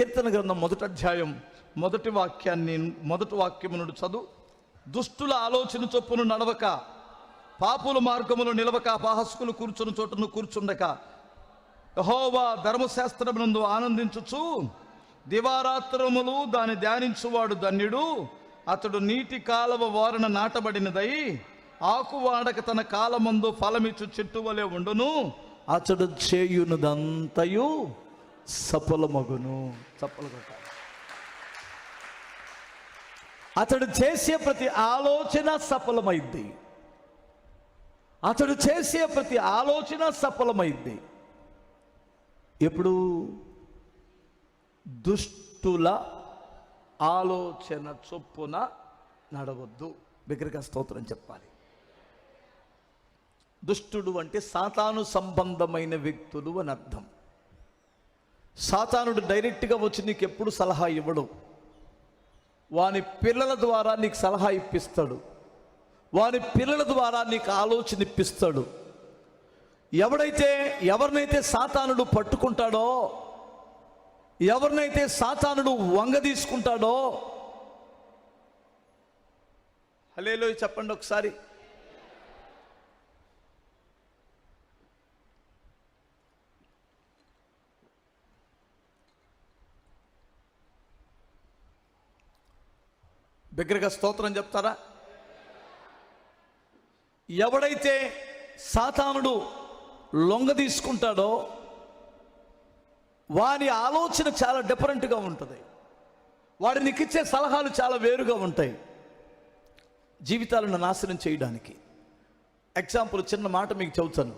కీర్తన గ్రంథం మొదటి అధ్యాయం మొదటి వాక్యాన్ని మొదటి వాక్యము నుండి చదువు. దుష్టుల ఆలోచన చొప్పును నడవక పాపుల మార్గములు నిలవక పాహస్కులు కూర్చుని చోటును కూర్చుండక యహోవా ధర్మశాస్త్రమునందు ఆనందించుచు దివారాత్రములు దాన్ని ధ్యానించువాడు ధన్యుడు. అతడు నీటి కాలవ వారణ నాటబడినదై ఆకు వాడక తన కాలమందు ఫలమిచ్చు చెట్టు వలె ఉండును. అతడు చేయునుదంతయు సఫలమగును చప్పలు కొట్టాలి అతడు చేసే ప్రతి ఆలోచన సఫలమైంది. అతడు చేసే ప్రతి ఆలోచన సఫలమైంది. ఎప్పుడు? దుష్టుల ఆలోచన చొప్పున నడవద్దు. బిగ్గరగా స్తోత్రం చెప్పాలి. దుష్టుడు అంటే సాతాను సంబంధమైన వ్యక్తులు అని అర్థం. సాతానుడు డైరెక్ట్గా వచ్చి నీకు ఎప్పుడు సలహా ఇవ్వడు. వాని పిల్లల ద్వారా నీకు సలహా ఇప్పిస్తాడు. వాని పిల్లల ద్వారా నీకు ఆలోచన ఇప్పిస్తాడు. ఎవడైతే ఎవరినైతే సాతానుడు పట్టుకుంటాడో ఎవరినైతే సాతానుడు వంగ తీసుకుంటాడో హలేలో చెప్పండి ఒకసారి. బిగ్గరగా స్తోత్రం చెప్తారా? ఎవడైతే సాతానుడు లొంగ తీసుకుంటాడో వాని ఆలోచన చాలా డిఫరెంట్గా ఉంటుంది. వాడు నీకు ఇచ్చే సలహాలు చాలా వేరుగా ఉంటాయి. జీవితాలను నాశనం చేయడానికి. ఎగ్జాంపుల్ చిన్న మాట మీకు చెబుతాను.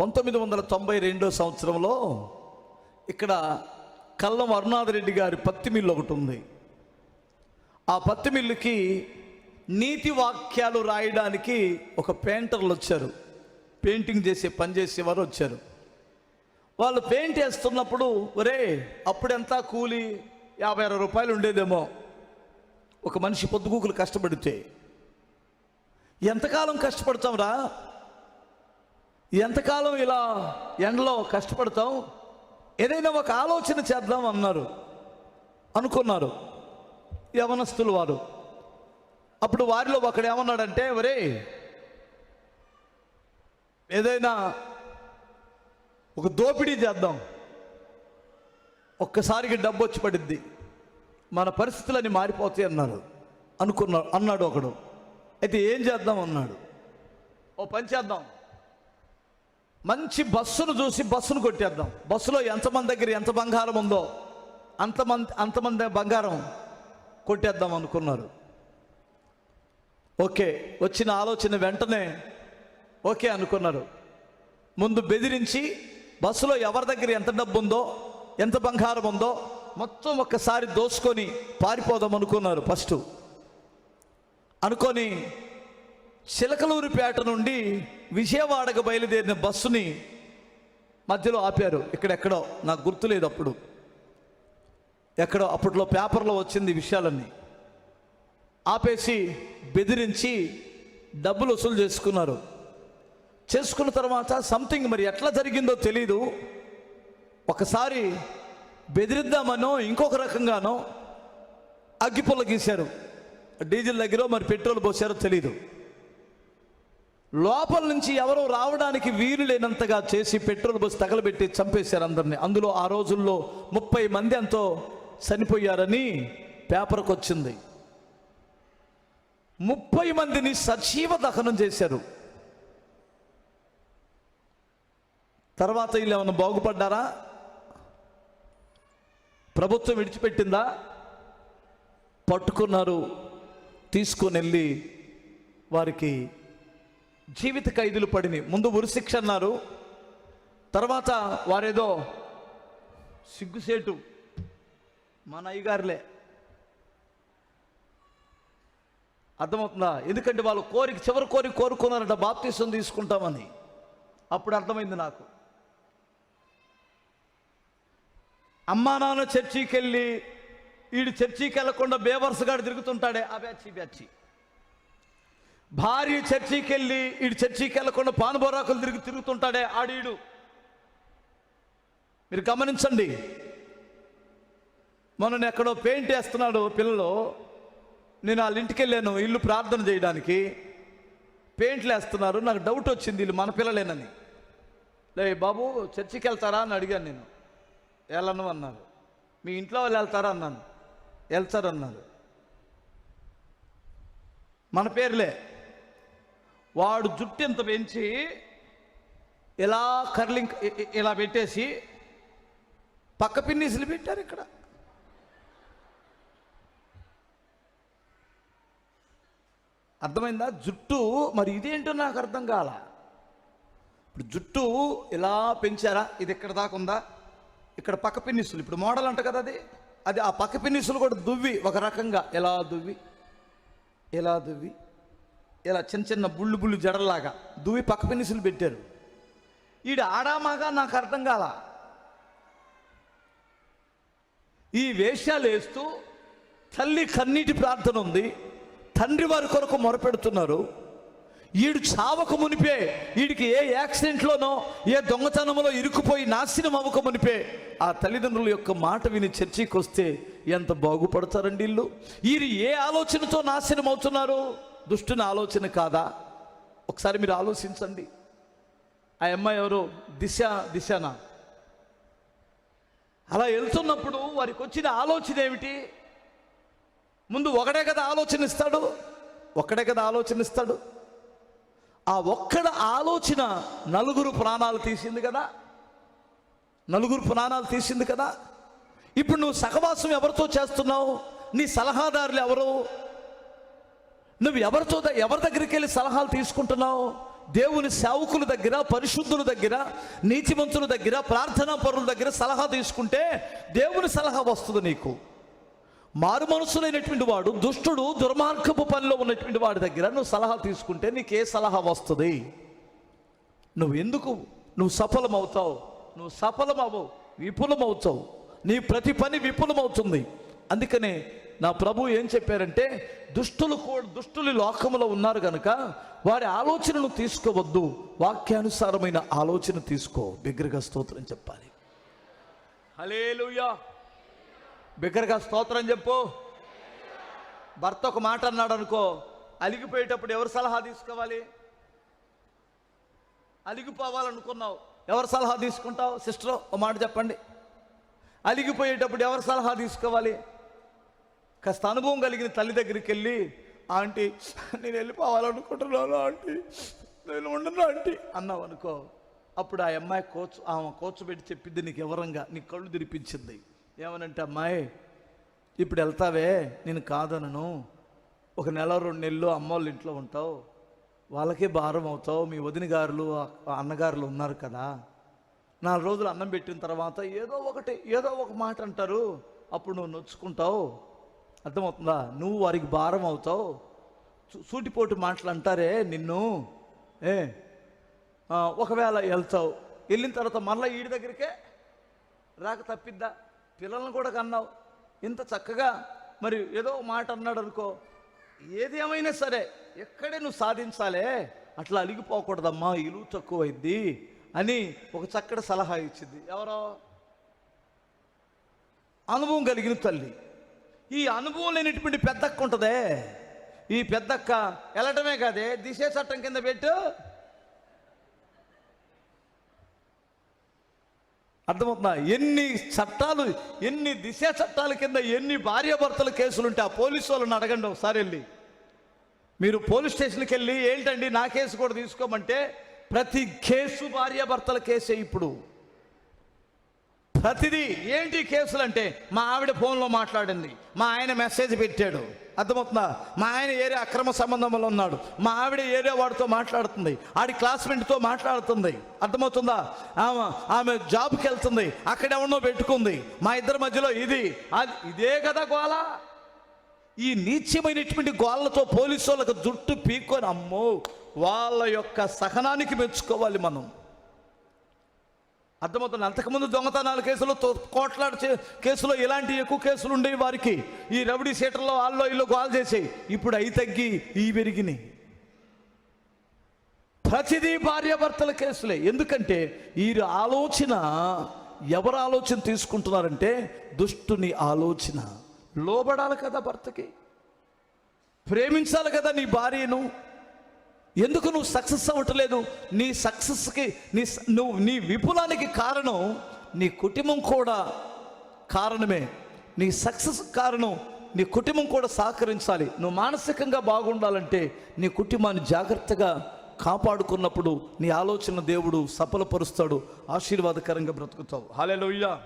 పంతొమ్మిది వందల తొంభై రెండో సంవత్సరంలో ఇక్కడ కల్లం అరుణాథరెడ్డి గారి పత్తి మిల్లు ఒకటి ఉంది. ఆ పత్తి మిల్లుకి నీతి వాక్యాలు రాయడానికి ఒక పెయింటర్లు వచ్చారు. పెయింటింగ్ చేసే పని చేసేవారు వచ్చారు. వాళ్ళు పెయింట్ వేస్తున్నప్పుడు ఒరే అప్పుడెంత కూలి? యాభై అరవై రూపాయలు ఉండేదేమో. ఒక మనిషి పొద్దుగూకులు కష్టపడితే. ఎంతకాలం కష్టపడతాంరా ఎంతకాలం ఇలా ఎండలో కష్టపడతాం? ఏదైనా ఒక ఆలోచన చేద్దాం అన్నారు. అనుకున్నారు. యవనస్తులు వారు. అప్పుడు వారిలో ఒకడు ఏమన్నాడంటే ఒరే ఏదైనా ఒక దోపిడీ చేద్దాం. ఒక్కసారికి డబ్బు వచ్చి పడింది మన పరిస్థితులన్నీ మారిపోతాయి అన్నారు. అనుకున్నాడు అన్నాడు ఒకడు. అయితే ఏం చేద్దాం? అన్నాడు. ఓ పని చేద్దాం. మంచి బస్సును చూసి బస్సును కొట్టేద్దాం. బస్సులో ఎంతమంది దగ్గర ఎంత బంగారం ఉందో అంతమంది అంతమంది బంగారం కొట్టేద్దాం అనుకున్నారు. ఓకే వచ్చిన ఆలోచన వెంటనే ఓకే అనుకున్నారు. ముందు బెదిరించి బస్సులో ఎవరి దగ్గర ఎంత డబ్బు ఉందో ఎంత బంగారం ఉందో మొత్తం ఒక్కసారి దోసుకొని పారిపోదాం అనుకున్నారు ఫస్ట్. అనుకొని చిలకలూరిపేట నుండి విజయవాడకు బయలుదేరిన బస్సుని మధ్యలో ఆపారు. ఇక్కడెక్కడో నాకు గుర్తులేదు అప్పుడు. ఎక్కడో అప్పట్లో పేపర్లో వచ్చింది విషయాలన్నీ. ఆపేసి బెదిరించి డబ్బులు వసూలు చేసుకున్నారు. చేసుకున్న తర్వాత సంథింగ్ మరి ఎట్లా జరిగిందో తెలీదు. ఒకసారి బెదిరిద్దామనో ఇంకొక రకంగానో అగ్గిపుల్ల గీశారు. డీజిల్ దగ్గర మరి పెట్రోల్ పోసారో తెలీదు. లోపల నుంచి ఎవరో రావడానికి వీలు లేనంతగా చేసి పెట్రోల్ బస్ తగలబెట్టి చంపేశారు అందరిని. అందులో ఆ రోజుల్లో ముప్పై మంది ఎంతో చనిపోయారని పేపర్కి వచ్చింది ముప్పై మందిని సజీవ దహనం చేశారు. తర్వాత వీళ్ళు ఏమైనా బాగుపడ్డారా? ప్రభుత్వం విడిచిపెట్టిందా? పట్టుకున్నారు తీసుకొని వెళ్ళి వారికి జీవిత ఖైదులు పడినాయి. ముందు ఉరిశిక్ష అన్నారు. తర్వాత వారేదో సిగ్గుసేటు మన అయ్యగారులే. అర్థమవుతుందా? ఎందుకంటే వాళ్ళు కోరిక చివరి కోరిక కోరుకున్నారంట బాప్తీసం తీసుకుంటామని. అప్పుడు అర్థమైంది నాకు. అమ్మా నాన్న చర్చికి వెళ్ళి వీడు చర్చికి వెళ్ళకుండా బేవర్స్గాడు తిరుగుతుంటాడే ఆ బ్యాచ్ ఈ బ్యాచ్. భార్య చర్చికి వెళ్ళి వీడు చర్చికి వెళ్ళకుండా పానుబోరాకులు తిరిగి తిరుగుతుంటాడే ఆడీడు. మీరు గమనించండి మొన్న ఎక్కడో పెయింట్ వేస్తున్నాడు పిల్లలు. నేను వాళ్ళ ఇంటికి వెళ్ళాను ఇల్లు ప్రార్థన చేయడానికి. పెయింట్లు వేస్తున్నారు నాకు డౌట్ వచ్చింది వీళ్ళు మన పిల్లలేనని. లే బాబు చర్చికి వెళ్తారా అని అడిగాను నేను. వెళ్ళను అన్నారు. మీ ఇంట్లో వాళ్ళు వెళ్తారా అన్నాను. వెళ్తారన్నారు. మన పేర్లే. వాడు జుట్టు ఇంత పెంచి ఇలా కర్లింగ్ ఇలా పెట్టేసి పక్క పిన్నీసులు పెట్టారు ఇక్కడ. అర్థమైందా? జుట్టు మరి ఇదేంటో నాకు అర్థం కాల. ఇప్పుడు జుట్టు ఇలా పెంచారా? ఇది ఇక్కడ దాకా ఉందా? ఇక్కడ పక్క పిన్నిసులు. ఇప్పుడు మోడల్ అంట కదా అది. అది ఆ పక్క పిన్నిసులు కూడా దువ్వి ఒక రకంగా. ఎలా దువ్వి? ఎలా దువ్వి? ఇలా చిన్న చిన్న బుళ్ళు బుళ్ళు జడల్లాగా దువ్వి పక్క పిన్నిసులు పెట్టారు. ఈడు ఆడామాగా నాకు అర్థం కాల. ఈ వేషాలు వేస్తూ తల్లి కన్నీటి ప్రార్థన ఉంది. తండ్రి వారి కొరకు మొరపెడుతున్నారు. ఈడు చావక మునిపే వీడికి ఏ యాక్సిడెంట్లోనో ఏ దొంగతనంలో ఇరుక్కుపోయి నాశనం అవ్వక మునిపే ఆ తల్లిదండ్రుల యొక్క మాట విని చర్చికి వస్తే ఎంత బాగుపడతారండి ఇల్లు? వీరు ఏ ఆలోచనతో నాశనం అవుతున్నారు? దుష్టుని ఆలోచన కాదా? ఒకసారి మీరు ఆలోచించండి. ఆ అమ్మాయి ఎవరు? దిశ దిశనా? అలా వెళ్తున్నప్పుడు వారికి వచ్చిన ఆలోచన ఏమిటి? ముందు ఒకడే కదా ఆలోచన ఇస్తాడు ఒక్కడే కదా ఆలోచన ఇస్తాడు ఆ ఒక్కడ ఆలోచన నలుగురు ప్రాణాలు తీసింది కదా నలుగురు ప్రాణాలు తీసింది కదా. ఇప్పుడు నువ్వు సహవాసం ఎవరితో చేస్తున్నావు? నీ సలహాదారులు ఎవరు? నువ్వు ఎవరితో ఎవరి దగ్గరికి వెళ్ళి సలహాలు తీసుకుంటున్నావు? దేవుని సేవకుల దగ్గర పరిశుద్ధుల దగ్గర నీతిమంతుల దగ్గర ప్రార్థనా పరుల దగ్గర సలహా తీసుకుంటే దేవుని సలహా వస్తుంది నీకు. మారు మనసులైనటువంటి వాడు దుష్టుడు దుర్మార్గపు పనిలో ఉన్నటువంటి వాడి దగ్గర నువ్వు సలహా తీసుకుంటే నీకు ఏ సలహా వస్తుంది. నువ్వు ఎందుకు? నువ్వు సఫలమవుతావు. నువ్వు సఫలమవు విపులమవుతావు నీ ప్రతి పని విపులమవుతుంది అందుకనే నా ప్రభు ఏం చెప్పారంటే దుష్టులు కూడా దుష్టులు లోకంలో లోకములో ఉన్నారు కనుక వారి ఆలోచనను తీసుకోవద్దు. వాక్యానుసారమైన ఆలోచన తీసుకో. బిగ్గరగా స్తోత్రం చెప్పాలి. హలేలుయా బిగ్గరగా స్తోత్రం చెప్పు. భర్త ఒక మాట అన్నాడు అనుకో అలిగిపోయేటప్పుడు ఎవరు సలహా తీసుకోవాలి? అలిగిపోవాలనుకున్నావు ఎవరు సలహా తీసుకుంటావు? సిస్టర్ ఒక మాట చెప్పండి. అలిగిపోయేటప్పుడు ఎవరు సలహా తీసుకోవాలి? కాస్త అనుభవం కలిగిన తల్లి దగ్గరికి వెళ్ళి ఆంటీ నేను వెళ్ళిపోవాలనుకుంటున్నాను ఆంటీ నేను ఉండను ఆంటీ అన్నావు అనుకో అప్పుడు ఆ అమ్మాయి కోచ్ ఆమె కూర్చోబెట్టి చెప్పింది నీకు ఎవరంగా నీ కళ్ళు తిరిపించింది. ఏమనంటే అమ్మాయి ఇప్పుడు వెళ్తావే నేను కాదనను. ఒక నెల రెండు నెలలు అమ్మోళ్ళ ఇంట్లో ఉంటావు. వాళ్ళకే భారం అవుతావు. మీ వదిన గారులు అన్నగారులు ఉన్నారు కదా. నాలుగు రోజులు అన్నం పెట్టిన తర్వాత ఏదో ఒకటి ఏదో ఒక మాట అంటారు. అప్పుడు నువ్వు నొచ్చుకుంటావు. అర్థమవుతుందా? నువ్వు వారికి భారం అవుతావు. సూటిపోటు మాటలు అంటారే నిన్ను. ఏ? ఒకవేళ వెళ్తావు. వెళ్ళిన తర్వాత మళ్ళీ ఈడి దగ్గరికే రాక తప్పిద్దా? పిల్లల్ని కూడా కన్నావు. ఇంత చక్కగా మరి ఏదో మాట అన్నాడు అనుకో. ఏది ఏమైనా సరే ఎక్కడే నువ్వు సాధించాలే. అట్లా అలిగిపోకూడదమ్మా ఇలువ తక్కువైద్ది అని ఒక చక్కటి సలహా ఇచ్చింది. ఎవరో? అనుభవం కలిగిన తల్లి. ఈ అనుభవం లేనిటువంటి పెద్దక్క ఉంటుందే. ఈ పెద్దక్క వెళ్ళటమే కాదే దిశే చట్టం కింద పెట్టు. అర్థమవుతుందా? ఎన్ని చట్టాలు ఎన్ని దిశ చట్టాల కింద ఎన్ని భార్యాభర్తల కేసులు ఉంటే ఆ పోలీసు వాళ్ళని అడగండి ఒకసారి వెళ్ళి. మీరు పోలీస్ స్టేషన్కి వెళ్ళి ఏంటండి నా కేసు కూడా తీసుకోమంటే ప్రతి కేసు భార్యాభర్తల కేసే ఇప్పుడు. ప్రతిదీ ఏంటి కేసులు అంటే మా ఆవిడ ఫోన్లో మాట్లాడింది. మా ఆయన మెసేజ్ పెట్టాడు. అర్థమవుతుందా? మా ఆయన ఏరే అక్రమ సంబంధంలో ఉన్నాడు. మా ఆవిడ ఏరే వాడితో మాట్లాడుతుంది. ఆడి క్లాస్మేట్తో మాట్లాడుతుంది. అర్థమవుతుందా? ఆమె ఆమె జాబ్కి వెళ్తుంది. అక్కడ ఎవరినో పెట్టుకుంది. మా ఇద్దరి మధ్యలో ఇది. అది ఇదే కదా గోల? ఈ నీచమైనటువంటి గోళ్ళతో పోలీసు వాళ్ళకు జుట్టు పీక్కొని అమ్మో వాళ్ళ యొక్క సహనానికి మెచ్చుకోవాలి మనం. అర్థమవుతుంది? అంతకుముందు దొంగతనాల కేసులు తో- కేసులో ఇలాంటి ఎక్కువ కేసులు ఉండేవి వారికి. ఈ రౌడీ సీటర్లో వాళ్ళు ఇల్లు గోల్ చేసేయి. ఇప్పుడు అయి తగ్గి ఈ పెరిగినాయి ప్రతిదీ భార్యాభర్తల కేసులే. ఎందుకంటే ఈ ఆలోచన ఎవరు ఆలోచన తీసుకుంటున్నారంటే దుష్టుని ఆలోచన. లోబడాలి కదా భర్తకి. ప్రేమించాలి కదా నీ భార్యను. ఎందుకు నువ్వు సక్సెస్ అవ్వట్లేదు? నీ సక్సెస్కి నీ స- నువ్వు నీ విపులానికి కారణం నీ కుటుంబం కూడా కారణమే. నీ సక్సెస్ కారణం నీ కుటుంబం కూడా సహకరించాలి. నువ్వు మానసికంగా బాగుండాలంటే నీ కుటుంబాన్ని జాగ్రత్తగా కాపాడుకున్నప్పుడు నీ ఆలోచన దేవుడు సఫలపరుస్తాడు. ఆశీర్వాదకరంగా బ్రతుకుతావు. హాలేలోయ్యా